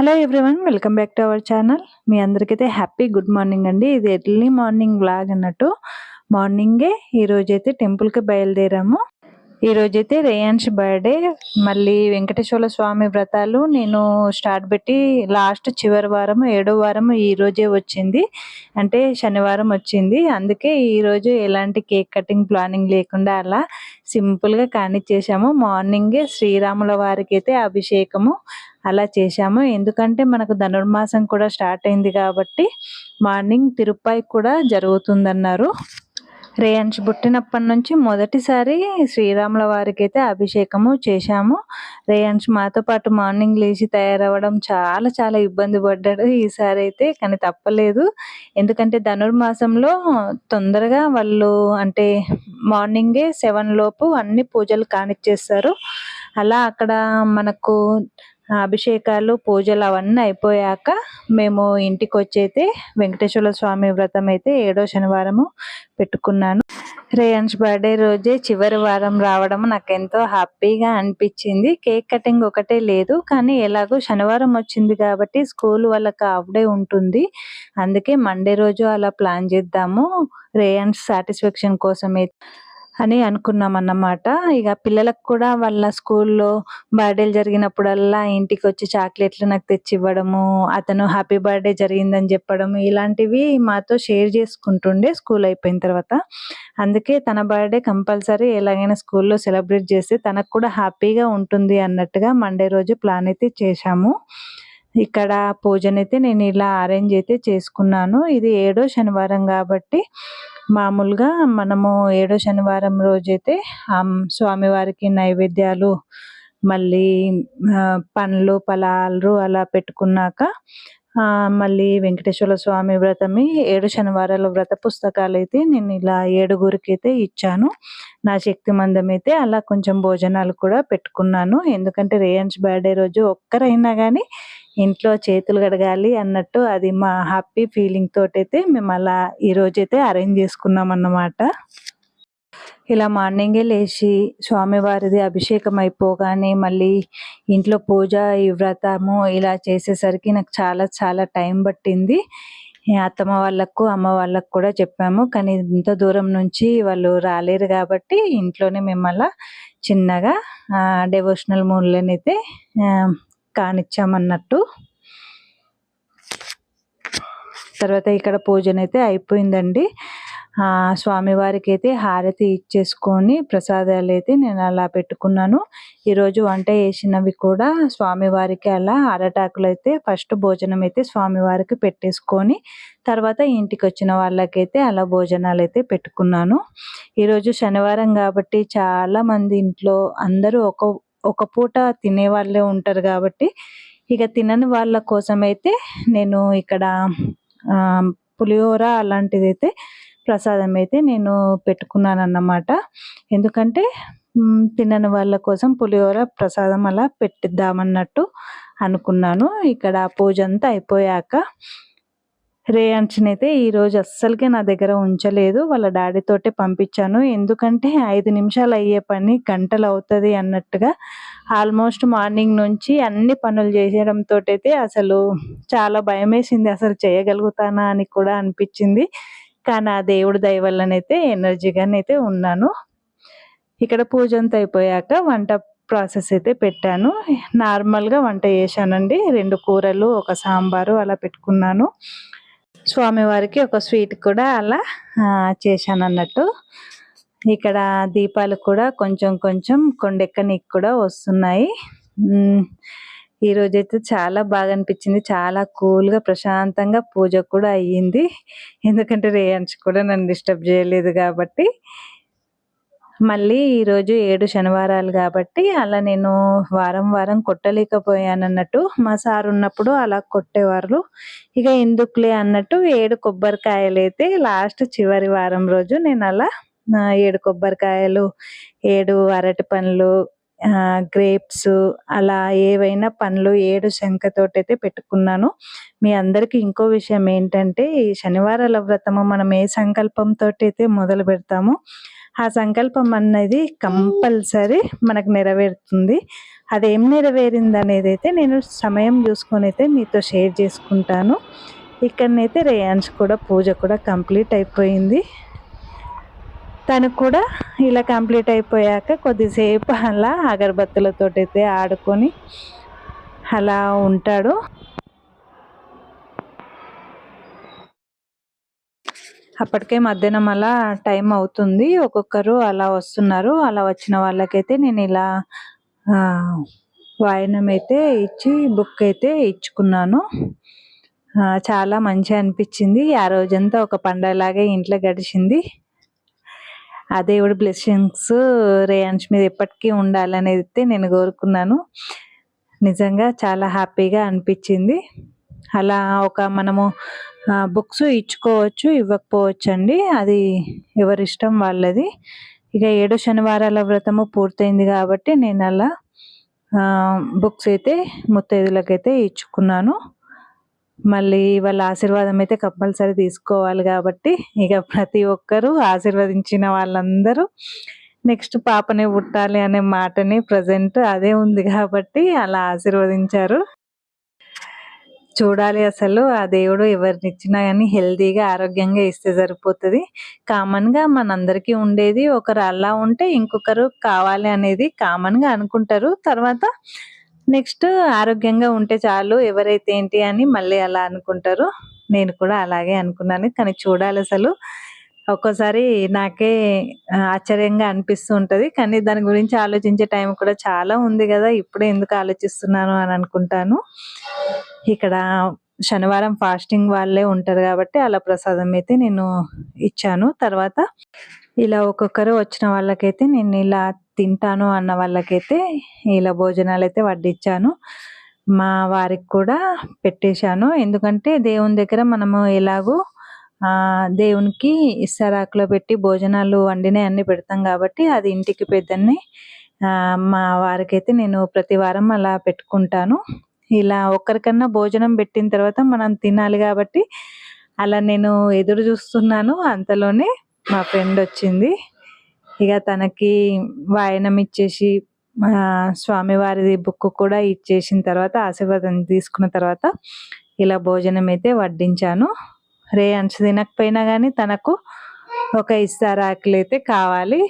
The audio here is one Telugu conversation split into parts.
Hello everyone welcome back to our channel మీ అందరికైతే హ్యాపీ గుడ్ మార్నింగ్ అండి. ఇది ఎర్లీ మార్నింగ్ బ్లాగ్ అన్నట్టు. మార్నింగే ఈరోజైతే టెంపుల్కి బయలుదేరాము. ఈ రోజైతే రేయాన్స్ బర్త్డే. మళ్ళీ వెంకటేశ్వర స్వామి వ్రతాలు నేను స్టార్ట్ పెట్టి లాస్ట్ చివరి వారం ఏడో వారం ఈ రోజే వచ్చింది. అంటే శనివారం వచ్చింది. అందుకే ఈరోజు ఎలాంటి కేక్ కటింగ్ ప్లానింగ్ లేకుండా అలా సింపుల్గా కానిచ్చేసాము. మార్నింగే శ్రీరాముల వారికి అయితే అభిషేకము అలా చేశాము. ఎందుకంటే మనకు ధనుర్మాసం కూడా స్టార్ట్ అయింది కాబట్టి మార్నింగ్ తిరుపతి కూడా జరుగుతుందన్నారు. రేయన్స్ పుట్టినప్పటి నుంచి మొదటిసారి శ్రీరాముల వారికి అయితే అభిషేకము చేశాము. రేయన్స్ మాతో పాటు మార్నింగ్ లేచి తయారవ్వడం చాలా చాలా ఇబ్బంది పడ్డాడు. ఈసారి అయితే కానీ తప్పలేదు. ఎందుకంటే ధనుర్మాసంలో తొందరగా వాళ్ళు అంటే మార్నింగే సెవెన్ లోపు అన్ని పూజలు కానిచ్చేస్తారు. అలా అక్కడ మనకు అభిషేకాలు పూజలు అవన్నీ అయిపోయాక మేము ఇంటికి వచ్చైతే వెంకటేశ్వర స్వామి వ్రతం అయితే ఏడో శనివారము పెట్టుకున్నాను. రేయన్స్ బర్త్డే రోజే చివరి వారం రావడం నాకు ఎంతో హ్యాపీగా అనిపించింది. కేక్ కటింగ్ ఒకటే లేదు కానీ ఎలాగో శనివారం వచ్చింది కాబట్టి స్కూల్ వాళ్ళకి హాఫ్ డే ఉంటుంది. అందుకే మండే రోజు అలా ప్లాన్ చేద్దాము. రేయన్స్ సాటిస్ఫాక్షన్ కోసమే అని అనుకున్నాం అన్నమాట ఇక పిల్లలకు కూడా వాళ్ళ స్కూల్లో బర్త్డేలు జరిగినప్పుడల్లా ఇంటికి వచ్చి చాక్లెట్లు నాకు తెచ్చి ఇవ్వడము అతను హ్యాపీ బర్త్డే జరిగిందని చెప్పడం ఇలాంటివి మాతో షేర్ చేసుకుంటుండే స్కూల్ అయిపోయిన తర్వాత. అందుకే తన బర్త్డే కంపల్సరీ ఎలాగైనా స్కూల్లో సెలబ్రేట్ చేస్తే తనకు కూడా హ్యాపీగా ఉంటుంది అన్నట్టుగా మండే రోజు ప్లాన్ అయితే చేశాము. ఇక్కడ పూజనైతే నేను ఇలా అరేంజ్ అయితే చేసుకున్నాను. ఇది ఏడో శనివారం కాబట్టి మామూలుగా మనము ఏడో శనివారం రోజైతే స్వామివారికి నైవేద్యాలు మళ్ళీ పండ్లు ఫలాలు అలా పెట్టుకున్నాక మళ్ళీ వెంకటేశ్వర స్వామి వ్రతమి. ఏడు శనివారాల వ్రత పుస్తకాలు అయితే నేను ఇలా ఏడుగురికి అయితే ఇచ్చాను. నా శక్తి మందం అయితే అలా కొంచెం భోజనాలు కూడా పెట్టుకున్నాను. ఎందుకంటే రేయన్స్ బర్త్డే రోజు ఒక్కరైనా కానీ ఇంట్లో చేతులు కడగాలి అన్నట్టు అది మా హ్యాపీ ఫీలింగ్ తోటైతే మేము అలా ఈ రోజైతే అరేంజ్ చేసుకున్నాం అన్నమాట ఇలా మార్నింగే లేచి స్వామివారిది అభిషేకం అయిపోగానే మళ్ళీ ఇంట్లో పూజ ఈ వ్రతము ఇలా చేసేసరికి నాకు చాలా చాలా టైం పట్టింది. అత్తమ్మ వాళ్ళకు అమ్మ వాళ్ళకు కూడా చెప్పాము. కానీ ఇంత దూరం నుంచి వాళ్ళు రాలేరు కాబట్టి ఇంట్లోనే మేము అలా చిన్నగా డెవోషనల్ మూడ్లని అయితే కానిచ్చామన్నట్టు. తర్వాత ఇక్కడ పూజనైతే అయిపోయిందండి. స్వామివారికి అయితే హారతి ఇచ్చేసుకొని ప్రసాదాలు అయితే నేను అలా పెట్టుకున్నాను. ఈరోజు వంట చేసినవి కూడా స్వామివారికి అలా అరటాకులు అయితే ఫస్ట్ భోజనం అయితే స్వామివారికి పెట్టేసుకొని తర్వాత ఇంటికి వచ్చిన వాళ్ళకైతే అలా భోజనాలు అయితే పెట్టుకున్నాను. ఈరోజు శనివారం కాబట్టి చాలా మంది ఇంట్లో అందరూ ఒక ఒక పూట తినే వాళ్ళే ఉంటారు కాబట్టి ఇక తినని వాళ్ళ కోసం అయితే నేను ఇక్కడ పులిహోర అలాంటిది అయితే ప్రసాదం అయితే నేను పెట్టుకున్నాను అన్నమాట ఎందుకంటే తినని వాళ్ళ కోసం పులిహోర ప్రసాదం అలా పెట్టిద్దామన్నట్టు అనుకున్నాను. ఇక్కడ పూజ అంతా అయిపోయాక రేయాన్స్ని అయితే ఈరోజు అస్సలకే నా దగ్గర ఉంచలేదు. వాళ్ళ డాడీతోటే పంపించాను. ఎందుకంటే ఐదు నిమిషాలు అయ్యే పని గంటలు అవుతుంది అన్నట్టుగా ఆల్మోస్ట్ మార్నింగ్ నుంచి అన్ని పనులు చేసేయడంతో అయితే అసలు చాలా భయం వేసింది అసలు చేయగలుగుతానా అని కూడా అనిపించింది. కానీ ఆ దేవుడి దయ వల్లనైతే ఎనర్జీగానైతే ఉన్నాను. ఇక్కడ పూజ అంతా అయిపోయాక వంట ప్రాసెస్ అయితే పెట్టాను. నార్మల్గా వంట చేశానండి. రెండు కూరలు ఒక సాంబారు అలా పెట్టుకున్నాను. స్వామివారికి ఒక స్వీట్ కూడా అలా చేశాను అన్నట్టు ఇక్కడ దీపాలు కూడా కొంచెం కొంచెం కొండెక్కనికి కూడా వస్తున్నాయి. ఈ రోజైతే చాలా బాగా అనిపించింది చాలా కూల్గా ప్రశాంతంగా పూజ కూడా అయ్యింది. ఎందుకంటే రేయన్స్ కూడా నన్ను డిస్టర్బ్ చేయలేదు కాబట్టి. మళ్ళీ ఈరోజు ఏడు శనివారాలు కాబట్టి అలా నేను వారం వారం కొట్టలేకపోయాను అన్నట్టు మా సార్ ఉన్నప్పుడు అలా కొట్టేవారు. ఇక ఎందుకులే అన్నట్టు ఏడు కొబ్బరికాయలు అయితే లాస్ట్ చివరి వారం రోజు నేను అలా ఏడు కొబ్బరికాయలు ఏడు అరటి పండ్లు గ్రేప్స్ అలా ఏవైనా పండ్లు ఏడు శంఖతోటైతే పెట్టుకున్నాను. మీ అందరికి ఇంకో విషయం ఏంటంటే ఈ శనివారాల వ్రతము మనం ఏ సంకల్పంతో అయితే మొదలు పెడతామో ఆ సంకల్పం అన్నది కంపల్సరీ మనకు నెరవేరుతుంది. అదేం నెరవేరింది అనేది అయితే నేను సమయం చూసుకొని అయితే మీతో షేర్ చేసుకుంటాను. ఇక్కడనైతే రేయాన్స్ కూడా పూజ కూడా కంప్లీట్ అయిపోయింది. తనకు కూడా ఇలా కంప్లీట్ అయిపోయాక కొద్దిసేపు అలా అగరబత్తులతో అయితే ఆడుకొని అలా ఉంటాడు. అప్పటికే మధ్యాహ్నం అలా టైం అవుతుంది. ఒక్కొక్కరు అలా వస్తున్నారు. అలా వచ్చిన వాళ్ళకైతే నేను ఇలా వాయనం అయితే ఇచ్చి బుక్ అయితే ఇచ్చుకున్నాను. చాలా మంచి అనిపించింది. ఆ రోజంతా ఒక పండగలాగే ఇంట్లో గడిచింది. ఆ దేవుడి బ్లెస్సింగ్స్ రేయాన్స్ మీద ఎప్పటికీ ఉండాలనేది అయితే నేను కోరుకున్నాను. నిజంగా చాలా హ్యాపీగా అనిపించింది. అలా ఒక మనము బుక్స్ ఇచ్చుకోవచ్చు ఇవ్వకపోవచ్చు అండి అది ఎవరిష్టం వాళ్ళది. ఇక ఏడు శనివారాల వ్రతము పూర్తయింది కాబట్టి నేను అలా బుక్స్ అయితే ముత్తైదులకైతే ఇచ్చుకున్నాను. మళ్ళీ వాళ్ళ ఆశీర్వాదం అయితే కంపల్సరీ తీసుకోవాలి కాబట్టి ఇక ప్రతి ఒక్కరూ ఆశీర్వదించిన వాళ్ళందరూ నెక్స్ట్ పాపనే పుట్టాలి అనే మాటని ప్రజెంట్ అదే ఉంది కాబట్టి అలా ఆశీర్వదించారు. చూడాలి అసలు ఆ దేవుడు ఎవరిని ఇచ్చినా కానీ హెల్తీగా ఆరోగ్యంగా ఇస్తే సరిపోతుంది. కామన్గా మనందరికీ ఉండేది ఒకరు అలా ఉంటే ఇంకొకరు కావాలి అనేది కామన్గా అనుకుంటారు. తర్వాత నెక్స్ట్ ఆరోగ్యంగా ఉంటే చాలు ఎవరైతే ఏంటి అని మళ్ళీ అలా అనుకుంటారు నేను కూడా అలాగే అనుకున్నాను. కానీ చూడాలి అసలు. ఒక్కోసారి నాకే ఆశ్చర్యంగా అనిపిస్తూ ఉంటుంది. కానీ దాని గురించి ఆలోచించే టైం కూడా చాలా ఉంది కదా. ఇప్పుడే ఎందుకు ఆలోచిస్తున్నాను అని అనుకుంటాను. ఇక్కడ శనివారం ఫాస్టింగ్ వాళ్ళే ఉంటారు కాబట్టి అలా ప్రసాదం అయితే నేను ఇచ్చాను. తర్వాత ఇలా ఒక్కొక్కరు వచ్చిన వాళ్ళకైతే నేను ఇలా తింటాను అన్న వాళ్ళకైతే ఇలా భోజనాలు అయితే వడ్డించాను మా వారికి కూడా పెట్టేశాను. ఎందుకంటే దేవుని దగ్గర మనము ఎలాగో దేవునికి ఇస్తరాకులో పెట్టి భోజనాలు వండినవి అన్ని పెడతాం కాబట్టి అది ఇంటికి పెద్దని మా వారికైతే నేను ప్రతి వారం అలా పెట్టుకుంటాను. ఇలా ఒక్కరికన్నా భోజనం పెట్టిన తర్వాత మనం తినాలి కాబట్టి అలా నేను ఎదురు చూస్తున్నాను. అంతలోనే మా ఫ్రెండ్ వచ్చింది. ఇక తనకి వాయనం ఇచ్చేసి స్వామివారిది బుక్ కూడా ఇచ్చేసిన తర్వాత ఆశీర్వాదం తీసుకున్న తర్వాత ఇలా భోజనం అయితే వడ్డించాను. రే అంచు తినకపోయినా కానీ తనకు ఒక ఇస్తారు ఆకలి అయితే కావాలి.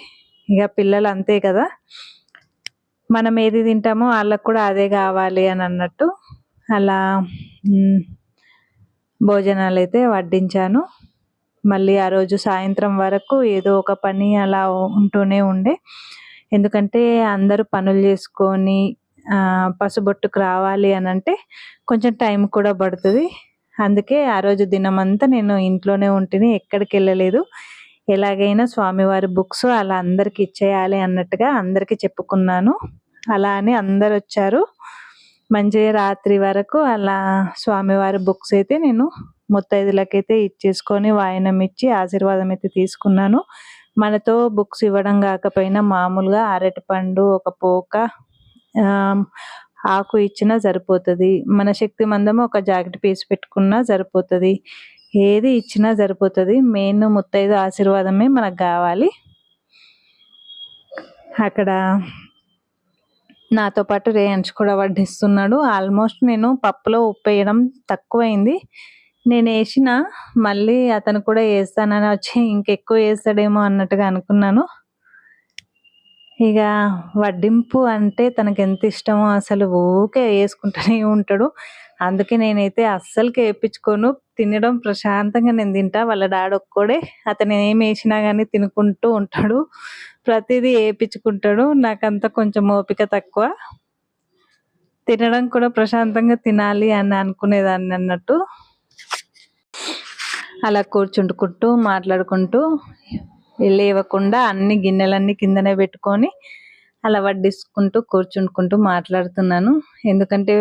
ఇక పిల్లలు అంతే కదా. మనం ఏది తింటామో వాళ్ళకు కూడా అదే కావాలి అని అన్నట్టు అలా భోజనాలు అయితే వడ్డించాను. మళ్ళీ ఆ రోజు సాయంత్రం వరకు ఏదో ఒక పని అలా ఉంటూనే ఉండే. ఎందుకంటే అందరూ పనులు చేసుకొని పసుబొట్టుకు రావాలి అని అంటే కొంచెం టైం కూడా పడుతుంది. అందుకే ఆ రోజు దినమంతా నేను ఇంట్లోనే ఉంటేనే ఎక్కడికి వెళ్ళలేదు. ఎలాగైనా స్వామివారి బుక్స్ అలా అందరికి ఇచ్చేయాలి అన్నట్టుగా అందరికి చెప్పుకున్నాను. అలా అని అందరు వచ్చారు. మంచిగా రాత్రి వరకు అలా స్వామివారి బుక్స్ అయితే నేను ముత్తైదులకైతే ఇచ్చేసుకొని వాయనం ఇచ్చి ఆశీర్వాదం అయితే తీసుకున్నాను. మనతో బుక్స్ ఇవ్వడం కాకపోయినా మామూలుగా అరటిపండు ఒక పోక ఆకు ఇచ్చినా సరిపోతుంది. మన శక్తి మందము ఒక జాకెట్ పీస్ పెట్టుకున్నా సరిపోతుంది. ఏది ఇచ్చినా సరిపోతుంది. మెయిన్ ముత్తైదు ఆశీర్వాదమే మనకు కావాలి. అక్కడ నాతో పాటు రేయంచ్ కూడా వడ్డిస్తున్నాడు. ఆల్మోస్ట్ నేను పప్పులో ఉప్పు వేయడం తక్కువైంది. నేను వేసిన మళ్ళీ అతను కూడా వేస్తానని వచ్చి ఇంకెక్కువ వేస్తాడేమో అన్నట్టుగా అనుకున్నాను. ఇక వడ్డింపు అంటే తనకు ఎంత ఇష్టమో అసలు ఊకే వేసుకుంటూనే ఉంటాడు. అందుకే నేనైతే అస్సలకి వేయించుకోను. తినడం ప్రశాంతంగా నేను తింటా. వాళ్ళ డాడీ ఒక్కడే. అతను ఏం వేసినా కానీ తినుకుంటూ ఉంటాడు. ప్రతిదీ వేయించుకుంటాడు. నాకంతా కొంచెం ఓపిక తక్కువ. తినడం కూడా ప్రశాంతంగా తినాలి అని అనుకునేదాన్ని అన్నట్టు. అలా కూర్చుంటుకుంటూ మాట్లాడుకుంటూ లేవకుండా అన్ని గిన్నెలన్నీ కిందనే పెట్టుకొని అలా వడ్డిసుకుంటూ కూర్చుంటుకుంటూ మాట్లాడుతున్నాను. ఎందుకంటే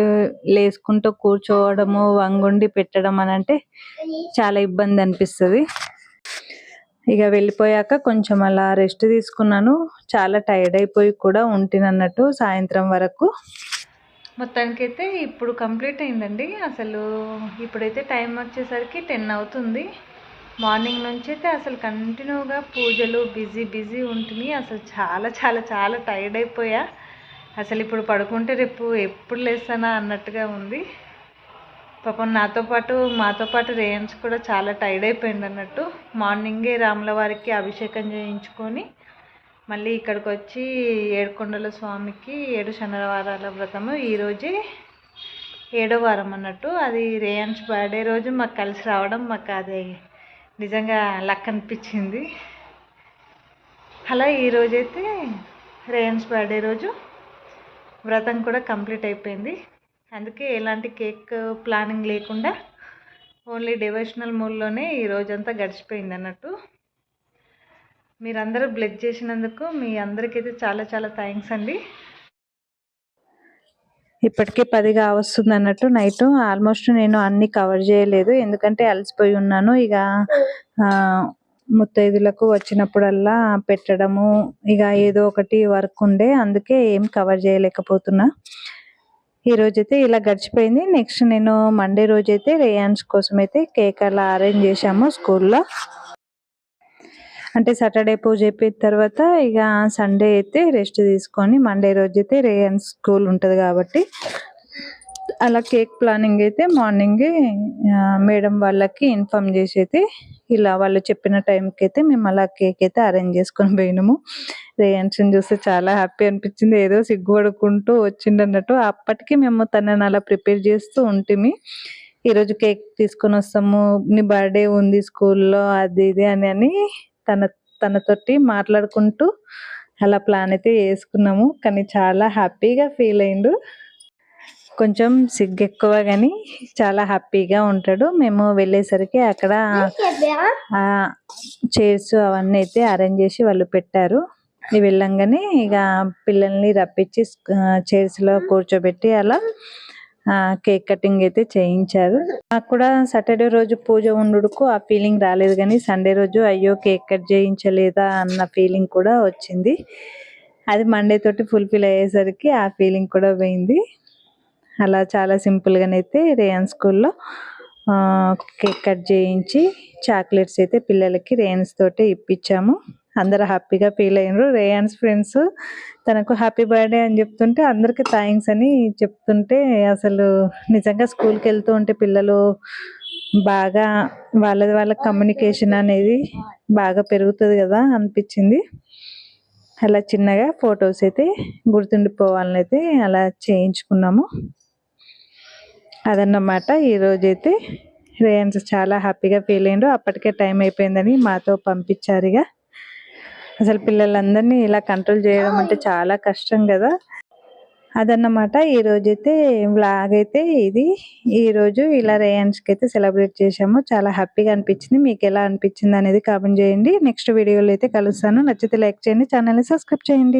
లేసుకుంటూ కూర్చోవడము వంగుండి పెట్టడం అని అంటే చాలా ఇబ్బంది అనిపిస్తుంది. ఇక వెళ్ళిపోయాక కొంచెం అలా రెస్ట్ తీసుకున్నాను. చాలా టైర్డ్ అయిపోయి కూడా ఉంటినన్నట్టు సాయంత్రం వరకు. మొత్తానికైతే ఇప్పుడు కంప్లీట్ అయిందండి. అసలు ఇప్పుడైతే టైం వచ్చేసరికి టెన్ అవుతుంది. మార్నింగ్ నుంచి అయితే అసలు కంటిన్యూగా పూజలు బిజీ బిజీ ఉంటుంది అసలు చాలా చాలా చాలా టైర్డ్ అయిపోయా. అసలు ఇప్పుడు పడుకుంటే రేపు ఎప్పుడు లేస్తానా అన్నట్టుగా ఉంది. పాపం నాతో పాటు మాతో పాటు రేయన్స్ కూడా చాలా టైర్డ్ అయిపోయింది అన్నట్టు మార్నింగే రాముల వారికి అభిషేకం చేయించుకొని మళ్ళీ ఇక్కడికి వచ్చి ఏడుకొండల స్వామికి ఏడు శనివారాల వ్రతము. ఈరోజే ఏడో వారం అన్నట్టు. అది రేయన్స్ బర్త్డే రోజు మాకు కలిసి రావడం మాకు అది నిజంగా లక్ అనిపించింది. అలా ఈరోజైతే రేయన్స్ బర్త్డే రోజు వ్రతం కూడా కంప్లీట్ అయిపోయింది. అందుకే ఎలాంటి కేక్ ప్లానింగ్ లేకుండా ఓన్లీ డివోషనల్ మూడ్లోనే ఈ రోజంతా గడిచిపోయింది అన్నట్టు. మీరందరూ బ్లెక్ చేసినందుకు మీ అందరికైతే చాలా చాలా థ్యాంక్స్ అండి. ఇప్పటికే పదిగా వస్తుంది అన్నట్టు నైట్. ఆల్మోస్ట్ నేను అన్ని కవర్ చేయలేదు. ఎందుకంటే అలసిపోయి ఉన్నాను. ఇక ముత్తైదులకు వచ్చినప్పుడల్లా పెట్టడము ఇక ఏదో ఒకటి వర్క్ ఉండే అందుకే ఏం కవర్ చేయలేకపోతున్నా. ఈ రోజైతే ఇలా గడిచిపోయింది. నెక్స్ట్ నేను మండే రోజైతే రేయాన్స్ కోసం అయితే కేక్ అలా అరేంజ్ చేశాము స్కూల్లో. అంటే సాటర్డే పూజ అయిపోయిన తర్వాత ఇక సండే అయితే రెస్ట్ తీసుకొని మండే రోజు అయితే రేయన్స్ స్కూల్ ఉంటుంది కాబట్టి అలా కేక్ ప్లానింగ్ అయితే మార్నింగే మేడం వాళ్ళకి ఇన్ఫామ్ చేసి అయితే ఇలా వాళ్ళు చెప్పిన టైంకి అయితే మేము అలా కేక్ అయితే అరేంజ్ చేసుకొని పోయినాము. రేయన్స్ని చూస్తే చాలా హ్యాపీ అనిపించింది. ఏదో సిగ్గుపడుకుంటూ వచ్చిండు అన్నట్టు. అప్పటికి మేము తనని అలా ప్రిపేర్ చేస్తూ ఉంటుంది ఈరోజు కేక్ తీసుకొని వస్తాము. నీ బర్త్డే ఉంది స్కూల్లో అది ఇది అని అని తన తనతోటి మాట్లాడుకుంటూ అలా ప్లాన్ అయితే వేసుకున్నాము. కానీ చాలా హ్యాపీగా ఫీల్ అయిండు. కొంచెం సిగ్గు ఎక్కువ కానీ చాలా హ్యాపీగా ఉంటాడు. మేము వెళ్ళేసరికి అక్కడ చైర్స్ అవన్నీ అయితే అరేంజ్ చేసి వాళ్ళు పెట్టారు. వెళ్ళంగానే ఇక పిల్లల్ని రప్పించి చైర్స్లో కూర్చోబెట్టి అలా కేక్ కటింగ్ అయితే చేయించారు. నాకు కూడా సాటర్డే రోజు పూజ ఉండుకు ఆ ఫీలింగ్ రాలేదు కానీ సండే రోజు అయ్యో కేక్ కట్ చేయించలేదా అన్న ఫీలింగ్ కూడా వచ్చింది. అది మండే తోటి ఫుల్ఫిల్ అయ్యేసరికి ఆ ఫీలింగ్ కూడా పోయింది. అలా చాలా సింపుల్గానైతే రేయన్ స్కూల్లో కేక్ కట్ చేయించి చాక్లెట్స్ అయితే పిల్లలకి రేయన్స్ తోటే ఇప్పించాము. అందరు హ్యాపీగా ఫీల్ అయ్యారు రేయాన్స్ ఫ్రెండ్స్ తనకు హ్యాపీ బర్త్డే అని చెప్తుంటే అందరికి థ్యాంక్స్ అని చెప్తుంటే అసలు నిజంగా స్కూల్కి వెళ్తూ ఉంటే పిల్లలు బాగా వాళ్ళది వాళ్ళ కమ్యూనికేషన్ అనేది బాగా పెరుగుతుంది కదా అనిపించింది. అలా చిన్నగా ఫొటోస్ అయితే గుర్తుండిపోవాలని అయితే అలా చేయించుకున్నాము. అదన్నమాట ఈరోజైతే రేయన్స్ చాలా హ్యాపీగా ఫీల్ అయ్యిండు అప్పటికే టైం అయిపోయిందని మాతో పంపించారుగా అసలు పిల్లలందరినీ ఇలా కంట్రోల్ చేయడం అంటే చాలా కష్టం కదా. అదన్నమాట. ఈ అయితే వ్లాగ్ అయితే ఇది. ఈ రోజు ఇలా రేయాన్స్కి అయితే సెలబ్రేట్ చేసాము చాలా హ్యాపీగా అనిపించింది. మీకు ఎలా అనిపించింది అనేది కామెంట్ చేయండి. నెక్స్ట్ వీడియోలో అయితే కలుస్తాను. నచ్చితే లైక్ చేయండి. ఛానల్ని సబ్స్క్రైబ్ చేయండి.